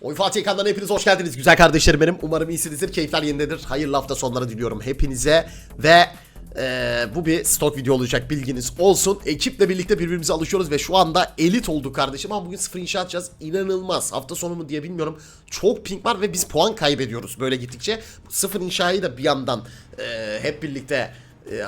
Oy Fatih ekranlarına hepiniz hoş geldiniz. Güzel kardeşlerim benim. Umarım iyisinizdir. Keyifler yerindedir. Hayırlı hafta sonları diliyorum hepinize. Ve eee, bu bir stok video olacak bilginiz olsun. Ekiple birlikte birbirimize alışıyoruz ve şu anda elit olduk kardeşim. Ama bugün sıfır inşa atacağız. İnanılmaz. Hafta sonu mu diye bilmiyorum. Çok ping var ve biz puan kaybediyoruz böyle gittikçe. Sıfır inşayı da bir yandan eee, hep birlikte eee,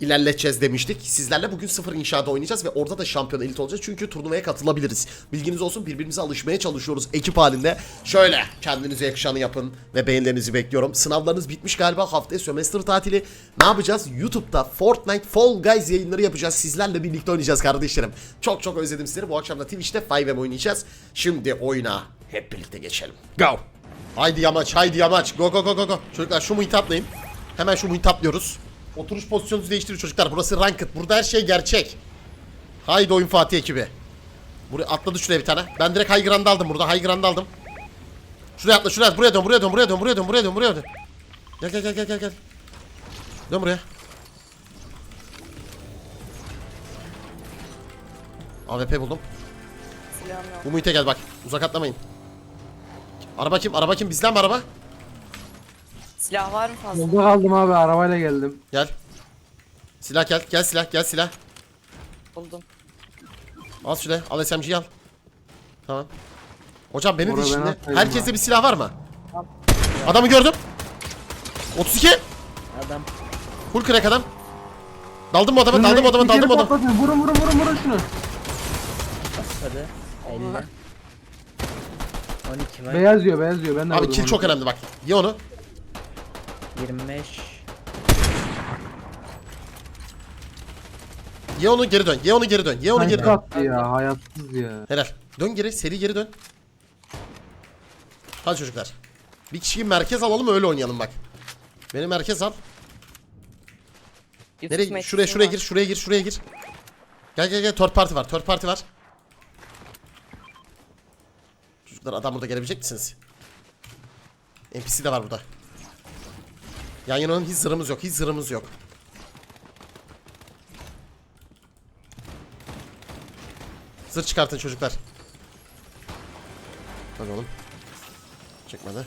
ilerleteceğiz demiştik. Sizlerle bugün sıfır inşaada oynayacağız ve orada da şampiyon elit olacağız. Çünkü turnuvaya katılabiliriz. Bilginiz olsun birbirimize alışmaya çalışıyoruz ekip halinde. Şöyle kendinize yakışanı yapın ve beğenilerinizi bekliyorum. Sınavlarınız bitmiş galiba haftaya sömestr tatili. Ne yapacağız? YouTube'da Fortnite Fall Guys yayınları yapacağız. Sizlerle birlikte oynayacağız kardeşlerim. Çok çok özledim sizleri. Bu akşam da Twitch'te 5M oynayacağız. Şimdi oyuna hep birlikte geçelim. Go! Haydi yamaç, haydi yamaç. Go go go go go. Çocuklar şu muhit atlayın. Hemen şu muhit atlıyoruz. Oturuş pozisyonunuzu değiştirin çocuklar. Burası ranked. Burada her şey gerçek. Haydi oyun Fatih ekibi. Buraya atladı şuraya bir tane. Ben direkt high ground aldım burada. High ground aldım. Şuraya atla, şuraya. Buraya dön, buraya dön, buraya dön, buraya dön, buraya dön, buraya dön. Gel gel gel gel gel gel. Dön buraya. AWP buldum. Silahım yok. Bu muhite gel bak. Uzak atlamayın. Araba kim? Araba kim? Bizden mi araba? Silah var mı fazla? Yolda kaldım abi arabayla geldim. Gel. Silah gel. Gel silah. Gel silah. Buldum. Al şöyle. Al SMG'yi al. Tamam. Hocam beni de Orada ben şimdi. atayım Herkeste bir silah var mı? Adamı gördüm. 32. Adam Full crack adam. Daldım mı adama? Daldım mı adama? kere Daldım mı adama? patlatın. Vurun vurun vurun vurun şunu. sarı 50 12 var Beyaz diyor beyaz diyor. Ben de Abi vurdum kill onu. çok önemli bak. Ye onu. 25 Ye onu geri dön. Ye onu geri dön. Ye onu geri dön. attı ya hayatsız ya. Helal. Dön geri. Seri geri dön. Hadi çocuklar. Bir kişiyi merkez alalım öyle oynayalım bak. Beni merkez al. YouTube Nereye? Şuraya şuraya var. gir. Şuraya gir. Şuraya gir. Gel gel gel. Third party var. Third party var. Çocuklar adam burada gelebilecek misiniz? NPC de var burada. Yan yananın hiç zırhımız yok. Hiç zırhımız yok. Zırh çıkartın çocuklar. Hadi oğlum. Çıkmadı.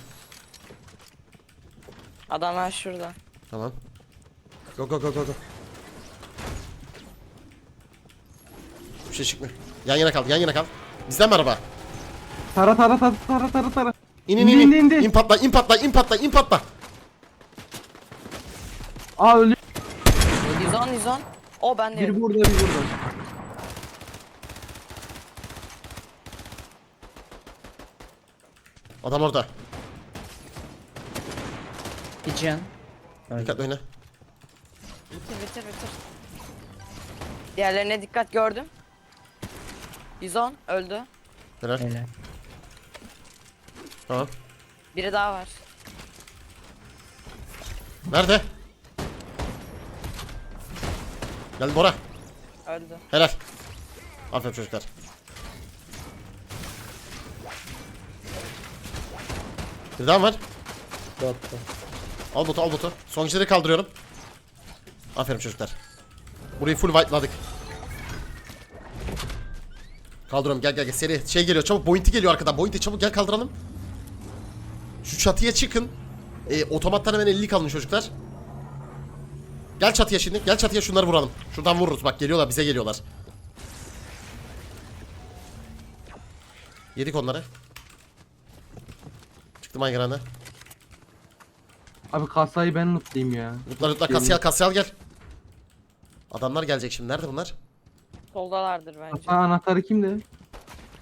Adamlar şurada. Tamam. Go go go go go. Bir şey çıkmıyor. Yan yana kal, yan yana kal. Bizden mi araba? Tara tara tara tara tara tara. İn in in. indi, in. indi. İn patla, in patla, in patla, in patla. Aa ölüyor. 110 110. O ben de. Biri burada biri burada. Adam orada. bir can Dikkatli oyna. Bitir bitir bitir. Diğerlerine dikkat gördüm. 110 öldü. Helal. Helal Tamam. Biri daha var. Nerede? Gel Bora. Öldü. Helal. Aferin çocuklar. Bir daha mı var? Botu Al botu al botu. Son kişileri kaldırıyorum. Aferin çocuklar. Burayı full white'ladık. Kaldırıyorum gel gel gel seri şey geliyor çabuk bointi geliyor arkadan bointi çabuk gel kaldıralım. Şu çatıya çıkın. Ee, otomattan hemen 50 kalın çocuklar. Gel çatıya şimdi gel çatıya şunları vuralım. Şuradan vururuz bak geliyorlar bize geliyorlar. Yedik onları. Çıktım aygarana. Abi kasayı ben lootlayayım ya. Mutlar mutlar kasayal kasayal gel. Adamlar gelecek şimdi. Nerede bunlar? Soldalardır bence. Kasa anahtarı kimde?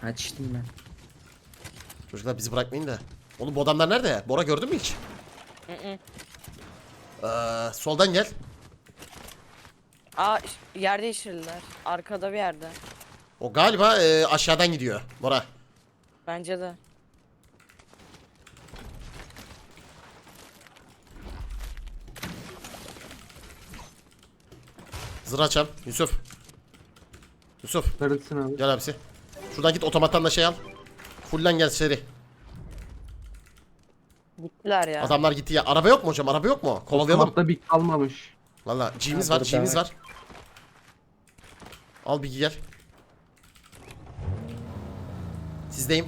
açtım ben Çocuklar bizi bırakmayın da. Oğlum bu adamlar nerede? Bora gördün mü hiç? Hı hı. Ee, soldan gel. Aa yer değiştirdiler. Arkada bir yerde. O galiba e, aşağıdan gidiyor. Bora. Bence de. Zırh açam. Yusuf. Yusuf. Neredesin abi? Gel abisi. Şuradan git otomattan da şey al. Fullen gel seri. Gittiler ya. Adamlar gitti ya. Araba yok mu hocam? Araba yok mu? Kovalayalım. Hatta bir kalmamış. Valla G'miz Ha, var. G'miz var. Al bilgi gel. Sizdeyim.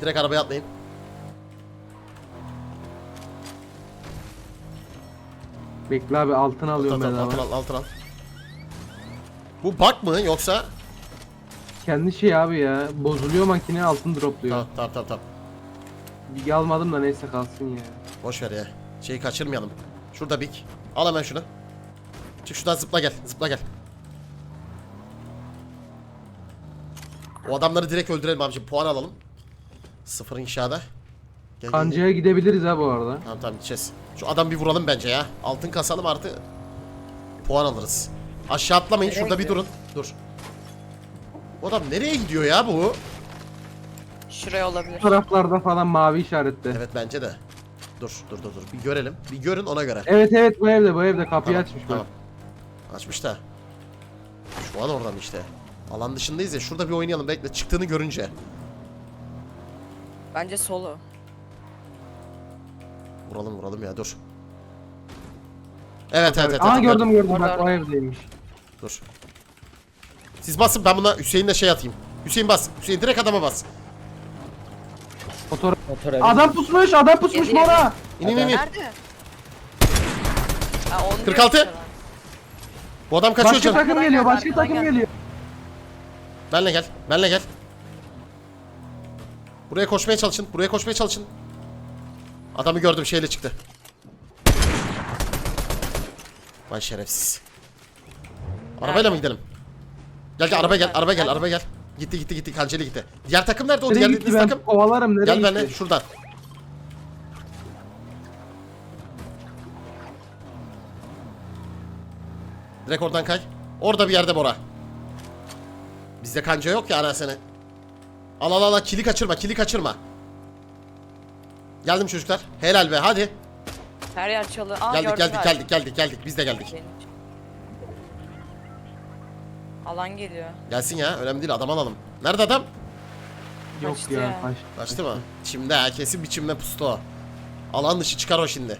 Direkt arabaya atlayın. Bekle abi altın alıyorum ben al, altın al, altın al. Bu bug mı yoksa? Kendi şey abi ya. Bozuluyor makine altın dropluyor. Tamam tamam tamam. tamam. Bilgi almadım da neyse kalsın ya. Boş ver ya. Şeyi kaçırmayalım. Şurada big. Al hemen şunu. Çık şuradan zıpla gel. Zıpla gel. O adamları direkt öldürelim abicim. Puan alalım. Sıfır inşaada. Gel. Kancaya gidebiliriz ha bu arada. Tamam tamam gideceğiz. Şu adam bir vuralım bence ya. Altın kasalım artı puan alırız. Aşağı atlamayın. Nereye Şurada bir durun. Dur. Bu adam nereye gidiyor ya bu? Şuraya olabilir. Bu taraflarda falan mavi işaretli. Evet bence de. Dur dur dur dur. Bir görelim. Bir görün ona göre. Evet evet bu evde bu evde kapıyı Tamam, açmış tamam. bak. Açmış da. Şu an oradan işte. Alan dışındayız ya. Şurada bir oynayalım. Bekle. Çıktığını görünce. Bence solu. Vuralım vuralım ya. Dur. Evet evet evet. Aa evet, gördüm gördüm Orada, bak o evdeymiş. Dur. Siz basın ben buna Hüseyin'le şey atayım. Hüseyin bas. Hüseyin direkt adama bas. Fotoğraf. Motor evi. Adam pusmuş adam pusmuş Yedi. Bora. İn in in. in. Nerede? Ha, onu 46. diyorum sana. Bu adam kaçıyor Başka canım. takım Arkadan geliyor gel, başka takım gel. geliyor. Benle gel. Benle gel. Buraya koşmaya çalışın. Buraya koşmaya çalışın. Adamı gördüm şeyle çıktı. Vay şerefsiz. Arabayla mı gidelim? Gel gel araba gel, araba gel, araba gel. Gitti gitti gitti kanceli gitti. Diğer takım nerede o Nereye diğer gitti dediğiniz ben takım? kovalarım nereye Gel gitti? benle şuradan. Direkt oradan kay. Orada bir yerde Bora. Bizde kanca yok ya anasını. Al al al al, kili kaçırma kili kaçırma. Geldim çocuklar. Helal be hadi. Her yer çalı. Aa, Geldik geldik galiba. geldik geldik geldik. Biz de geldik. Benim. Alan geliyor. Gelsin ya önemli değil adam alalım. Nerede adam? Yok Kaçtı ya. ya. kaç- Kaçtı mı? Çimde ha kesin biçimde pustu o. Alan dışı çıkar o şimdi.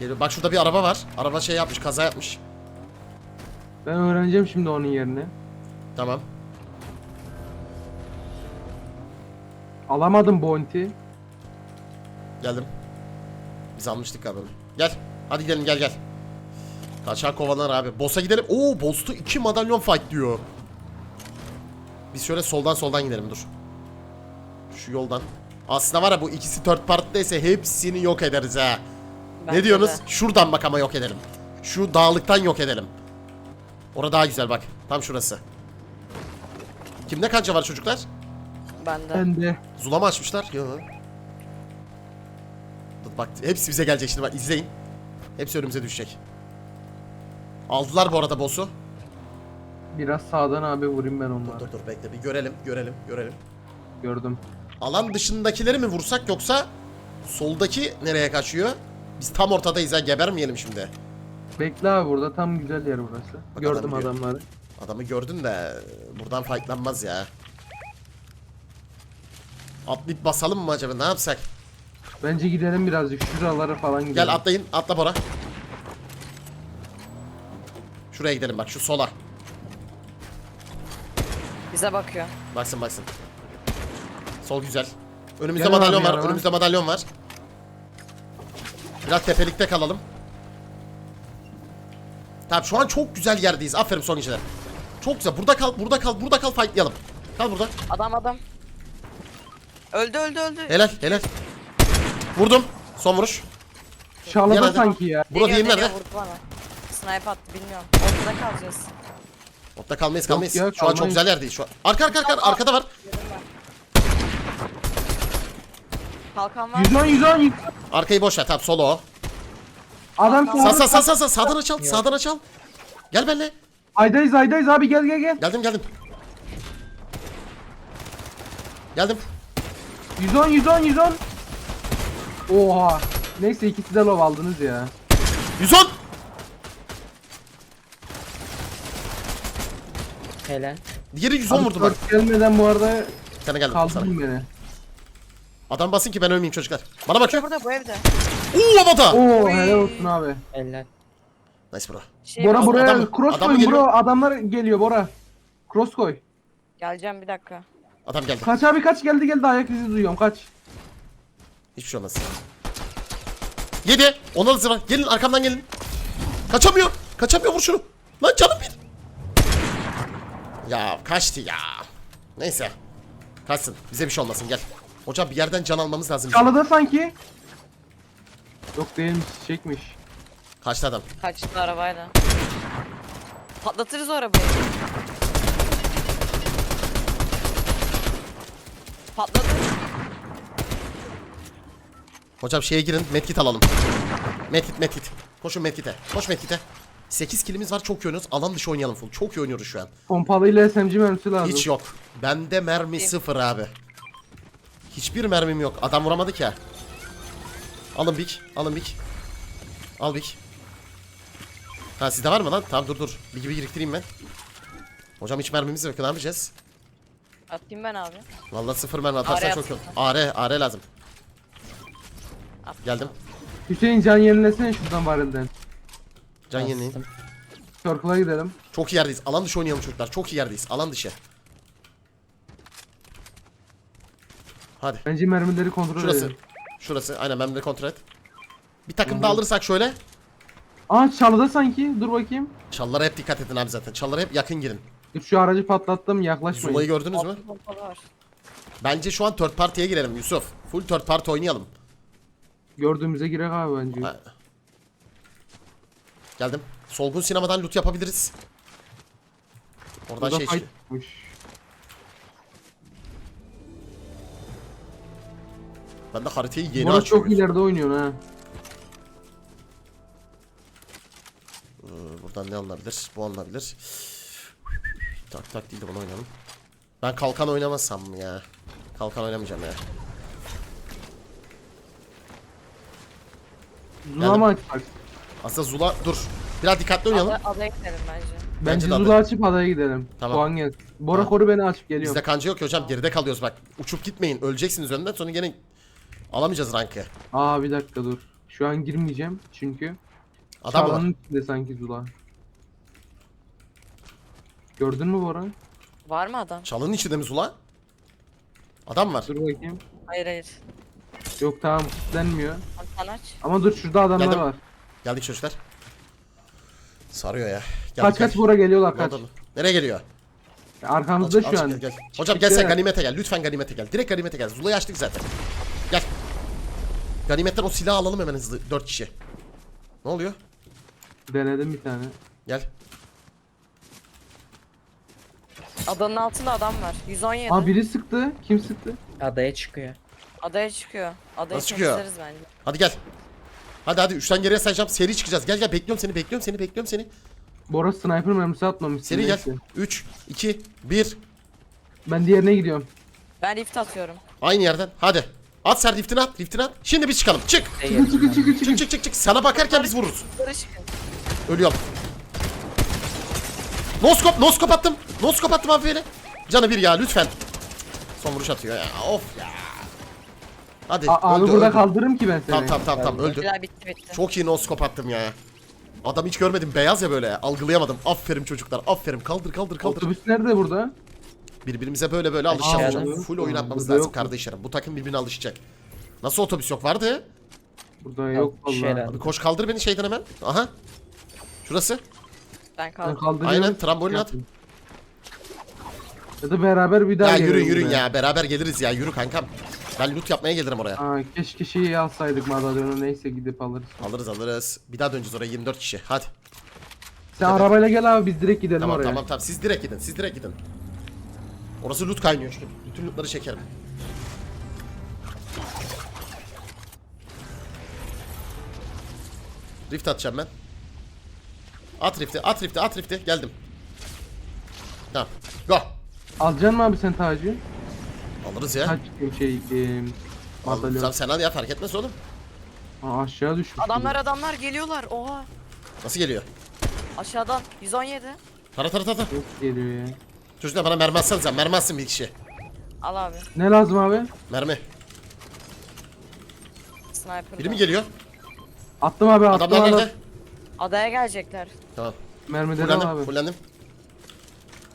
Geliyor. Bak şurada bir araba var. Araba şey yapmış kaza yapmış. Ben öğreneceğim şimdi onun yerini. Tamam. Alamadım bounty. Geldim. Biz almıştık galiba. Gel. Hadi gidelim gel gel. Kaçar kovalar abi. Boss'a gidelim. Oo boss'tu 2 madalyon fight diyor. Biz şöyle soldan soldan gidelim dur. Şu yoldan. Aslında var ya bu ikisi third part'taysa hepsini yok ederiz ha. Bence ne diyorsunuz? de. Şuradan bak ama yok edelim. Şu dağlıktan yok edelim. Orada daha güzel bak. Tam şurası. Kimde kanca var çocuklar? Bende. Ben de. Zula mı açmışlar? Yok. Bak hepsi bize gelecek şimdi bak izleyin. Hepsi önümüze düşecek. Aldılar bu arada boss'u. Biraz sağdan abi vurayım ben onları. Dur dur bekle bir görelim görelim görelim. Gördüm. Alan dışındakileri mi vursak yoksa soldaki nereye kaçıyor? Biz tam ortadayız ha gebermeyelim şimdi. Bekle abi burada tam güzel yer burası. Bak Gördüm adam diyor. adamları. Adamı gördün de buradan fightlanmaz ya. Atlayıp basalım mı acaba ne yapsak? Bence gidelim birazcık şuralara falan gidelim. Gel atlayın atla Bora. Şuraya gidelim bak şu sola. Bize bakıyor. Baksın baksın. Sol güzel. Önümüzde Gel madalyon var. yanıma. Önümüzde madalyon var. Biraz tepelikte kalalım. Tamam şu an çok güzel yerdeyiz. Aferin son geceler. Çok güzel. Burada kal, burada kal, burada kal fightlayalım. Kal burada. Adam adam. Öldü öldü öldü. Helal, helal. Vurdum. Son vuruş. Şalada Nerede? sanki ya. Burada deniyor, nerede? Vurdu bana. Snipe attı bilmiyorum. Ortada kalacağız. Orada kalmayız, Yok kalmayız. ya, şu an çok kalmayız. güzel yerdeyiz şu an. Arka arka arka arkada var. Kalkan var. 110 110 110. Arkayı boş ver. Tamam solo o. Adam Sağ sağ sağ sağ sağ sağdan açal. Sağdan açal. Gel benimle. Aydayız aydayız abi gel gel gel. Geldim geldim. Geldim. 110 110 110. Oha. Neyse ikisi de lov aldınız ya. 110. Helal. Diğeri 110 Abi vurdu bak. dört gelmeden bu arada Bir tane geldim sana. kaldırın beni. Adam basın ki ben ölmeyeyim çocuklar. Bana bakıyor. Burada bu evde. Uuu havada. Oo helal olsun abi. Helal. Nice bro. Şey, Bora buraya adam- cross adam koyun geliyor. bro adamlar geliyor Bora. Cross koy. Geleceğim bir dakika. Adam geldi. Kaç abi kaç geldi geldi ayak izi duyuyorum kaç. Hiçbir şey olmaz. Yedi. Ona da zıra. Gelin arkamdan gelin. Kaçamıyor. Kaçamıyor vur şunu. Lan canım bir. Ya kaçtı ya. Neyse. Kaçsın. Bize bir şey olmasın gel. Hocam bir yerden can almamız lazım. bizim. Çalıda sanki. Yok değilmiş çekmiş. Kaçtı adam. Kaçtı arabayla. Patlatırız o arabayı. Patladı. Hocam şeye girin. Medkit alalım. Medkit medkit. Koşun medkite. Koş medkite. 8 kilimiz var çok iyi oynuyoruz. Alan dışı oynayalım full. Çok iyi oynuyoruz şu an. Pompalı ile SMG mermisi lazım. Hiç yok. Bende mermi sıfır abi. Hiçbir mermim yok. Adam vuramadık ya. Alın bik. Alın bik. Al bik. Ha sizde var mı lan? Tamam dur dur. Bir gibi biriktireyim ben. Hocam hiç mermimiz yok. Ne yapacağız? Atayım ben abi. Vallahi sıfır mermi atarsan AR çok iyi. yapsın. AR, AR lazım. At. Geldim. Hüseyin can yenilesene şuradan varilden. Can. Bastım. Circle'a gidelim. Çok iyi yerdeyiz. Alan dışı oynayalım çocuklar. Çok iyi yerdeyiz. Alan dışı. Hadi. Bence mermileri kontrol Şurası. edelim. Şurası. Aynen ben de kontrol et. Bir takım daha alırsak şöyle. Aa çalıda sanki. Dur bakayım. Çallara hep dikkat edin abi zaten. Çallara hep yakın girin. Dur şu aracı patlattım yaklaşmayın. Zula'yı gördünüz mü? Bence şu an third party'ye girelim Yusuf. Full third party oynayalım. Gördüğümüze girek abi bence. Ha. Geldim. Solgun sinemadan loot yapabiliriz. Oradan Burada şey fight çıkıyor. çıkmış. Ben de haritayı yeni Burası açıyorum. çok ileride oynuyorsun ha. Ee, Buradan ne alınabilir? Bu alınabilir. Tak tak değil de bunu oynayalım. Ben kalkan oynamazsam mı ya? Kalkan oynamayacağım ya. Zula Yani- mı açsak? Aslında Zula dur. Biraz dikkatli oynayalım. Ada, adaya gidelim bence. Bence de Zula açıp adaya gidelim. Tamam. Puan gelsin. Bora Tamam. koru beni açıp geliyorum. Bizde kanca yok ki hocam geride kalıyoruz bak. Uçup gitmeyin öleceksiniz önden sonra gene alamayacağız rankı. Aa bir dakika dur. Şu an girmeyeceğim çünkü. Adam mı var? Çağlanın içinde sanki Zula. Gördün mü Bora? Var mı adam? Çalının içinde mi Zula? Adam var. Dur bakayım. Hayır hayır. Yok tamam kilitlenmiyor. Hadi sen aç. Ama dur şurada adamlar Geldim. var. Geldik çocuklar. Sarıyor ya. Geldik, Kaç kaç geldik. Bora geliyorlar kaç. oldu? Nereye geliyor? Arkamızda Azıcık- şu an. azıcık Gel, gel. Hocam gel sen Çıktı. ganimete gel. Lütfen ganimete gel. Direkt ganimete gel. Zula'yı açtık zaten. Ganimetten o silahı alalım hemen hızlı. Dört kişi. Ne oluyor? Denedim bir tane. Gel. Adanın altında adam var. 117. Aa biri sıktı. Kim sıktı? Adaya çıkıyor. Adaya çıkıyor. Adayı Nasıl çıkıyor? temizleriz bence. Hadi gel. Hadi hadi üçten geriye sayacağım. Seri çıkacağız. Gel gel bekliyorum seni bekliyorum seni bekliyorum seni. Bora sniper mermisi atmamış. Seri gel. neyse. 3, 2, 1. Ben diğerine gidiyorum. Ben rift atıyorum. Aynı yerden. Hadi. At sen riftini at. Riftini at. Şimdi biz çıkalım. Çık. Şey Çık çıkın. çık çık çık. Sana bakarken biz vururuz. Çıkın. Ölüyorum. Noskop, noskop attım. Noskop attım abi beni. Canı bir ya lütfen. Son vuruş atıyor ya. Of ya. Hadi. A- abi öldü, burada öldü. kaldırırım ki ben seni. Tamam tamam tamam tamam öldü. Bitti bitti. Çok iyi noskop attım ya. Adam hiç görmedim beyaz ya böyle algılayamadım. Aferin çocuklar aferin kaldır kaldır kaldır. Otobüs nerede burada? Birbirimize böyle böyle alışacağız hocam. Full oynatmamız Burada lazım yok mu? kardeşlerim. Bu takım birbirine alışacak. Nasıl otobüs yok vardı? Burada yok şeyler. vallahi. Abi koş kaldır beni şeyden hemen. Aha. Şurası. Ben Ben kaldım. kaldırıyorum. Aynen trambolin at. Ya da beraber bir daha Ya yürü gelelim yürün buraya. ya beraber geliriz ya yürü kankam. Ben loot yapmaya gelirim oraya. Aa, keşke şeyi alsaydık madalyonu neyse gidip alırız. Alırız alırız. Bir daha döneceğiz oraya 24 kişi. Hadi. Sen arabayla gel abi biz direkt gidelim Tamam oraya. tamam tamam. Siz direkt gidin. Siz direkt gidin. Orası loot kaynıyor çünkü. Bütün lootları çekerim. Rift atacağım ben. At rifti, at rifti, at rifti. Geldim. Tamam. Go. Alacaksın mı abi sen tacı? Alırız ya. Kaç şey e, madalyon. Alırız. Sen hadi ya fark etmez oğlum. Aa, aşağı düşmüş. Adamlar adamlar geliyorlar. Oha. Nasıl geliyor? Aşağıdan 117. Tara tara tara. Çok geliyor ya. Çocuklar bana mermi atsanıza. Mermi atsın bir kişi. Al abi. Ne lazım abi? Mermi. Sniper. Biri mi geliyor? Attım abi attım Adamlar nerede? Adaya gelecekler. Tamam. Mermileri al Fullendim, abi. fullendim.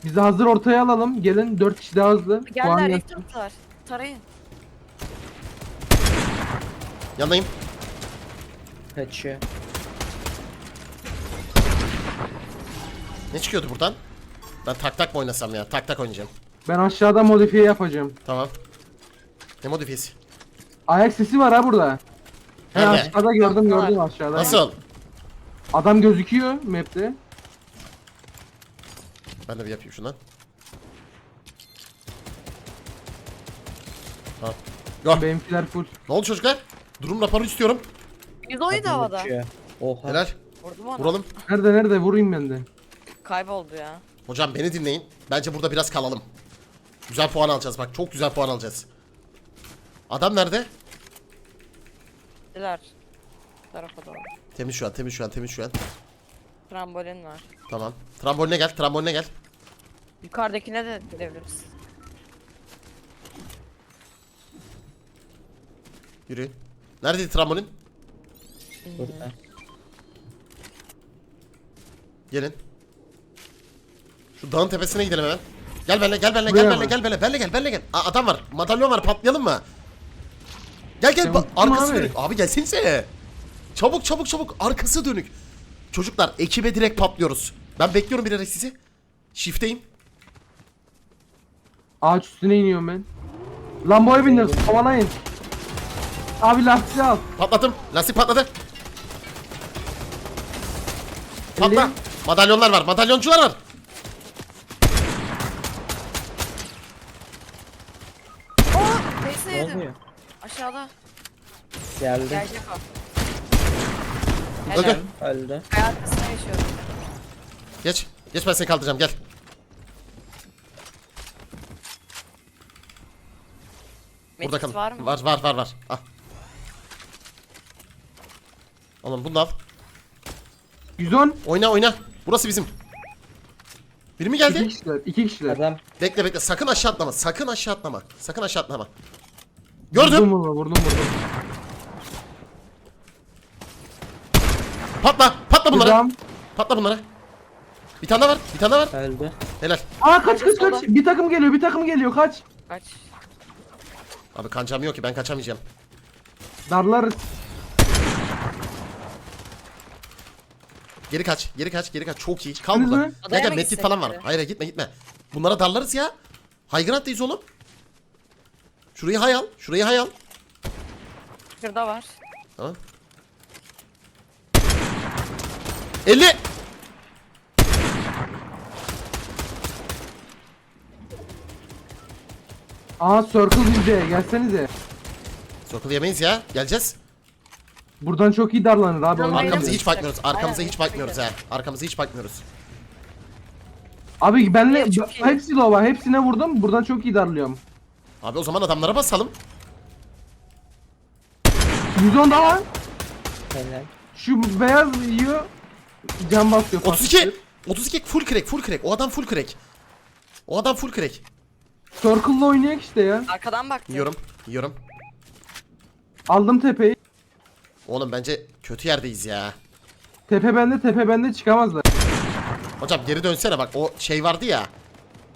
Bizi hazır ortaya alalım. Gelin 4 kişi daha hızlı. Puan Geldiler ilk taraftar. Tarayın. Yanındayım. Kaçıyor. Ne çıkıyordu buradan? Ben tak tak mı oynasam ya? Tak tak oynayacağım. Ben aşağıda modifiye yapacağım. Tamam. Ne modifiyesi? Ayak sesi var ha burada. He Nerede? aşağıda gördüm gördüm aşağıda. Nasıl? Adam gözüküyor map'te. Ben de bir yapayım şundan. Tamam. Go. Benimkiler full. Ne oldu çocuklar? Durum raporu istiyorum. 117 Adam havada. Oha. Helal. Vurdum onu. Vuralım. Nerede nerede vurayım ben de. Kayboldu ya. Hocam beni dinleyin. Bence burada biraz kalalım. Güzel puan alacağız bak. Çok güzel puan alacağız. Adam nerede? Diler. Tarafa doğru. Temiz şu an, temiz şu an, temiz şu an. Trambolin var. Tamam. Tramboline gel, tramboline gel. Yukarıdakine de gidebiliriz. Yürü. Neredeydi trambolin? Burada. Gelin. Şu dağın tepesine gidelim hemen. Gel benimle, gel Buraya gel benimle, mı? gel benimle, benimle gel, benimle gel. Aa, adam var, madalyon var, patlayalım mı? Gel gel, ba- arkası abi? dönük. Abi gelsenize. Çabuk çabuk çabuk, arkası dönük. Çocuklar, ekibe direkt patlıyoruz. Ben bekliyorum bilerek sizi. Shift'teyim. Ağaç üstüne iniyorum ben. Lamboya bindir. Havalayın. Abi lastiği al. Patladım. Lastik patladı. Patla. Elli. Madalyonlar var. Madalyoncular var. Oo! Neyse Ne yedim. oluyor? Aşağıda. Geldi. Gelecek o. Öldü. Helal. Öldü. Kaya arkasına. Geç. Geç ben seni kaldıracağım. Gel. Burada Medkit kalın. var mı? Var var var var. Al. Oğlum bunu da al. 110. Oyna oyna. Burası bizim. Biri mi İki geldi? kişiler. iki kişiler. Adam Bekle bekle. Sakın aşağı atlama. Sakın aşağı atlama. Sakın aşağı atlama. Vurdum Gördüm. bunu vurdum vurdum. Patla. Patla bunlara. Güzel. Patla bunlara. Bir tane daha var. Bir tane daha var. öldü. Helal. Aa kaç kaç kaç. Bir takım geliyor bir takım geliyor kaç. Kaç. Abi kancam yok ki. Ben kaçamayacağım. Darlarız. Geri kaç, geri kaç, geri kaç. Çok iyi. Kal Gittiniz burada. mi? Gel gel mı medkit gitsek falan var. bari? Hayır hayır, gitme gitme. Bunlara darlarız ya. Haygırattayız oğlum. Şurayı hay al. Şurayı hay al. Şurada var. Tamam. 50. Aa circle bizde gelsenize. Sokul yemeyiz ya. Geleceğiz. Buradan çok iyi darlanır abi. Tamam. Arkamıza bilmiyorum. hiç bakmıyoruz. Arkamıza Aynen, hiç bakmıyoruz ha. Arkamıza hiç bakmıyoruz. Abi benle Evet, çok iyi. hepsi lova hepsine vurdum. Buradan çok iyi darlıyorum. Abi o zaman adamlara basalım. 110 daha. Helal. Şu beyaz yiyor. Can basıyor. 32. 32 full crack, full crack. O adam full crack. O adam full crack. Circle'la oynayak işte ya. Arkadan baktım. Yiyorum. Yiyorum. Aldım tepeyi. Oğlum bence kötü yerdeyiz ya. Tepe bende tepe bende çıkamazlar. Hocam geri dönsene bak. O şey vardı ya.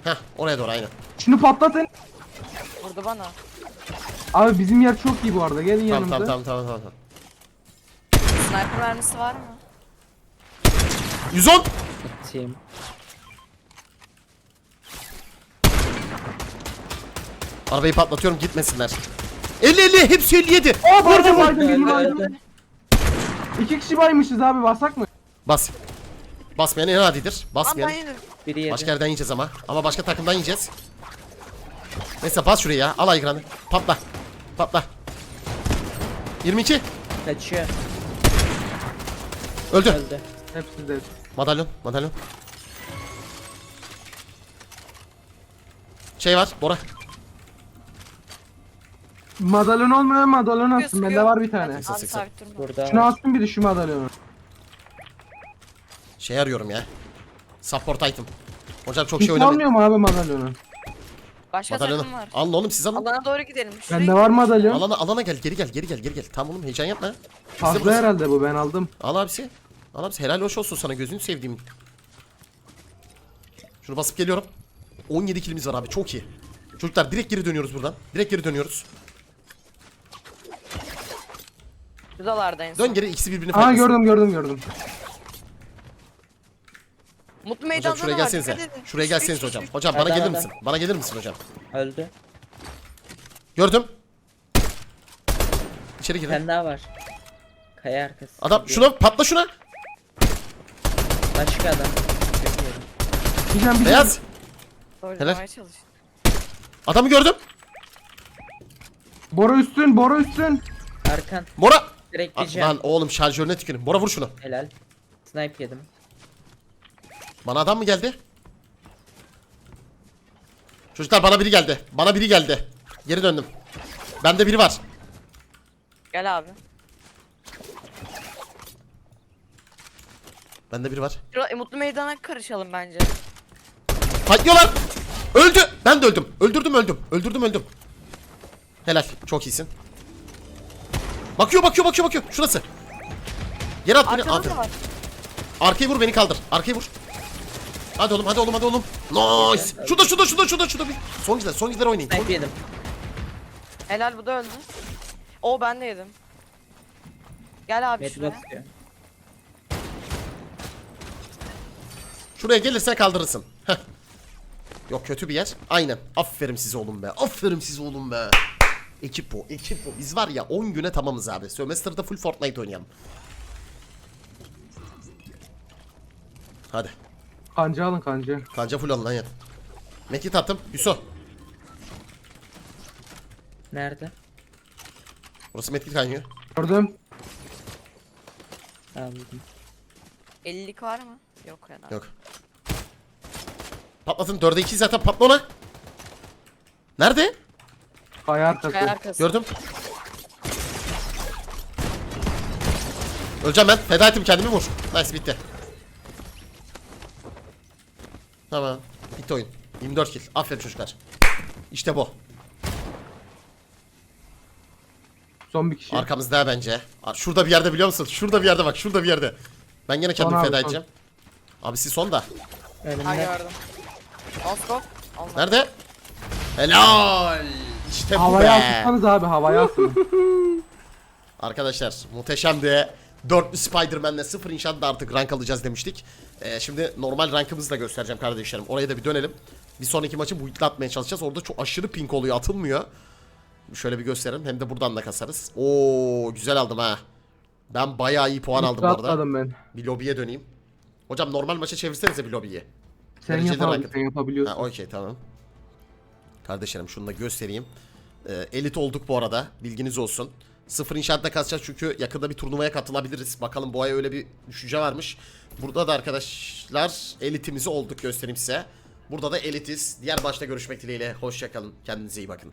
Heh oraya doğru aynen. Şunu patlatın. Vurdu bana. Abi bizim yer çok iyi bu arada. Gelin Tamam yanımıza. tamam tamam tamam tamam. Sniper mermisi var mı? 110. Team. Arabayı patlatıyorum gitmesinler. 50 50 hepsi 57. Aa öldü. baydım. İki kişi baymışız abi basak mı? Bas. Basmayan en adidir. Lan ben Basmayan. yedim. Biri yedi. Başka yerden yiyeceğiz ama. Ama başka takımdan yiyeceğiz. Neyse bas şuraya ya. Al aygranı. Patla. Patla. 22. Kaçıyor. Öldü. Öldü. Hepsi de. Madalyon. Madalyon. Şey var. Bora. Madalyon olmayan madalyon atsın. Bende var bir tane. Abi Seksen. sabit durma. Burada Şunu atsın bir de şu madalyonu. Şey arıyorum ya. Support item. Hocam çok şey Kimse oynamayın. almıyor mu abi madalyonu? Başka Madalyonu. takım var. Alın oğlum siz alın. Alana doğru gidelim. Şuraya Bende var madalyon. Alana alana gel geri gel geri gel geri gel. Tamam oğlum heyecan yapma. Bizde Fazla burası. herhalde bu ben aldım. Al abisi. Al abisi helal hoş olsun sana gözünü sevdiğim. Şunu basıp geliyorum. 17 kilimiz var abi çok iyi. Çocuklar direkt geri dönüyoruz buradan. Direkt geri dönüyoruz. Şuradalarda en son. Dön geri ikisi birbirini Aa farklasın. gördüm gördüm gördüm. Mutlu Hocam meydanda şuraya da var, gelsenize. dikkat edin. Şuraya Üç, gelsenize üç, hocam. üç. Hocam bana Adam, gelir adam. misin? Bana gelir misin hocam? Öldü. Gördüm. İçeri Bir girin. tane daha var. Kaya arkası. Adam şuna patla şuna. Başka adam. Bir can bir can. Beyaz. Dojlamaya çalış. Adamı gördüm. Bora üstün Bora üstün. Arkan. Bora. Direkt Aa, diyeceğim. Lan oğlum şarjörüne tükürün. Bora vur şunu. Helal. Snipe yedim. Bana adam mı geldi? Çocuklar bana biri geldi. Bana biri geldi. Geri döndüm. Bende biri var. Gel abi. Bende biri var. Şura, e, mutlu meydana karışalım bence. Patlıyorlar. Öldü. Ben de öldüm. Öldürdüm öldüm. Öldürdüm öldüm. Helal. Çok iyisin. Bakıyor bakıyor bakıyor bakıyor. Şurası. Yere at beni. Arkada Aferin. da var. Arkayı vur beni kaldır. Arkayı vur. Hadi oğlum hadi oğlum hadi oğlum. Nice. Şurada şurada şurada şurada şurada. bir- Son gider son gider oynayın. Snipe yedim. Helal bu da öldü. O ben de yedim. Gel abi Med şuraya. basıyor. Şuraya gelirsen kaldırırsın. Heh. Yok kötü bir yer. Aynen. Aferin size oğlum be. Aferin size oğlum be. Ekip bu. Ekip bu. Biz var ya 10 güne tamamız abi. Sömestr'da full Fortnite oynayalım. Hadi. Kanca alın kanca. Kanca full alın lan yat. Mekit attım. Yusuf. Nerede? Burası medkit kaynıyor. Gördüm. Aldım. 50'lik var mı? Yok herhalde. Yok. Patlatın. 4'e 2 zaten patla ona. Nerede? Kaya arkası. Kaya arkası. Gördüm. Öleceğim ben. Feda ettim kendimi vur. Nice bitti. Tamam. Bitti oyun. 24 kill. Aferin çocuklar. İşte bu. Son bir kişi. Arkamızda bence. Şurada bir yerde biliyor musun? Şurada bir yerde bak. Şurada bir yerde. Ben gene kendimi abi, feda son. edeceğim. Abi siz son da. Allah. Nerede? Helal. İşte bu Havaya be. atsanız abi havaya atın. Arkadaşlar muhteşemdi. Dörtlü Spider-Man'le sıfır inşaatta artık rank alacağız demiştik. Ee, şimdi normal rankımızı da göstereceğim kardeşlerim. Oraya da bir dönelim. Bir sonraki maçı bu itle atmaya çalışacağız. Orada çok aşırı pink oluyor atılmıyor. Şöyle bir gösterelim. Hem de buradan da kasarız. Oo güzel aldım ha. Ben bayağı iyi puan aldım bu arada. Atladım ben. Bir lobiye döneyim. Hocam normal maça çevirsenize bir lobiyi. Sen Dereceli. Sen yapabiliyorsun. Ha okey tamam. Kardeşlerim şunu da göstereyim. Ee, elit olduk bu arada. Bilginiz olsun. Sıfır inşaatta kasacağız çünkü yakında bir turnuvaya katılabiliriz. Bakalım bu ay öyle bir düşünce varmış. Burada da arkadaşlar elitimizi olduk göstereyim size. Burada da elitiz. Diğer başta görüşmek dileğiyle. Hoşçakalın. Kendinize iyi bakın.